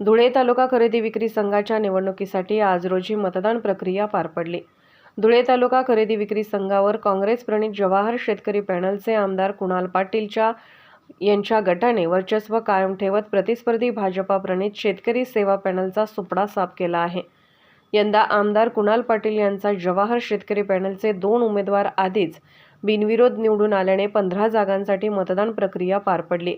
धुळे तालुका खरेदी विक्री संघाच्या निवडणुकीसाठी आज रोजी मतदान प्रक्रिया पार पडली. धुळे तालुका खरेदी विक्री संघावर काँग्रेस प्रणित जवाहर शेतकरी पॅनलचे आमदार कुणाल पाटीलच्या यांच्या गटाने वर्चस्व कायम ठेवत प्रतिस्पर्धी भाजपा प्रणित शेतकरी सेवा पॅनलचा सुपडा साफ केला आहे. यंदा आमदार कुणाल पाटील यांचा जवाहर शेतकरी पॅनलचे दोन उमेदवार आधीच बिनविरोध निवडून आल्याने पंधरा जागांसाठी मतदान प्रक्रिया पार पडली.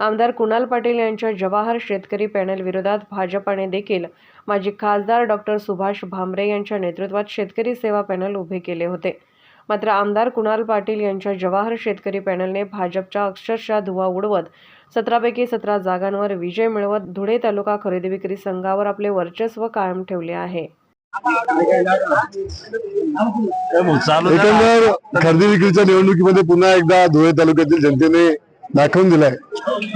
आमदार कुणाल पाटील यांच्या जवाहर शेतकरी पॅनल विरोधात भाजपाने देखील माजी खासदार डॉक्टर सुभाष भामरे यांच्या नेतृत्वात शेतकरी सेवा पॅनल उभे केले होते. मात्र आमदार कुणाल पाटील यांच्या जवाहर शेतकरी पॅनलने भाजपच्या अक्षरशः धुवा उडवत सतरापैकी सतरा जागांवर विजय मिळवत धुळे तालुका खरेदी विक्री संघावर आपले वर्चस्व कायम ठेवले आहे. एकंदर खरेदी विक्रीच्या निवडणुकीमध्ये पुन्हा एकदा धुळे तालुक्यातील जनतेने दाखवून दिलाय.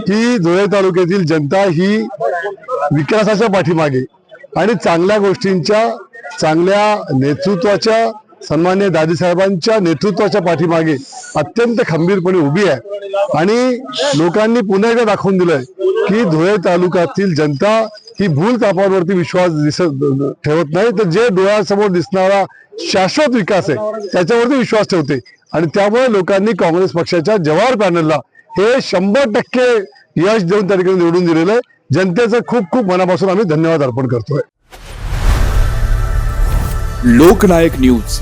की धुळे तालुक्यातील जनता ही विकासाच्या पाठीमागे आणि चांगल्या गोष्टींच्या चांगल्या नेतृत्वाच्या सन्मान्य दादीसाहेबांच्या नेतृत्वाच्या पाठीमागे अत्यंत खंबीरपणे उभी आहे. आणि लोकांनी पुन्हा एकदा दाखवून दिलंय की धुळे तालुक्यातील जनता ही भूल तापावरती विश्वास दिसत ठेवत नाही. तर जे डोळ्यासमोर दिसणारा शाश्वत विकास आहे त्याच्यावरती विश्वास ठेवते. आणि त्यामुळे लोकांनी काँग्रेस पक्षाच्या जवाहर पॅनलला हे शंभर टक्के यश देऊन त्या ठिकाणी निवडून दिलेलं आहे. जनतेचं खूप खूप मनापासून आम्ही धन्यवाद अर्पण करतोय. लोकनायक न्यूज.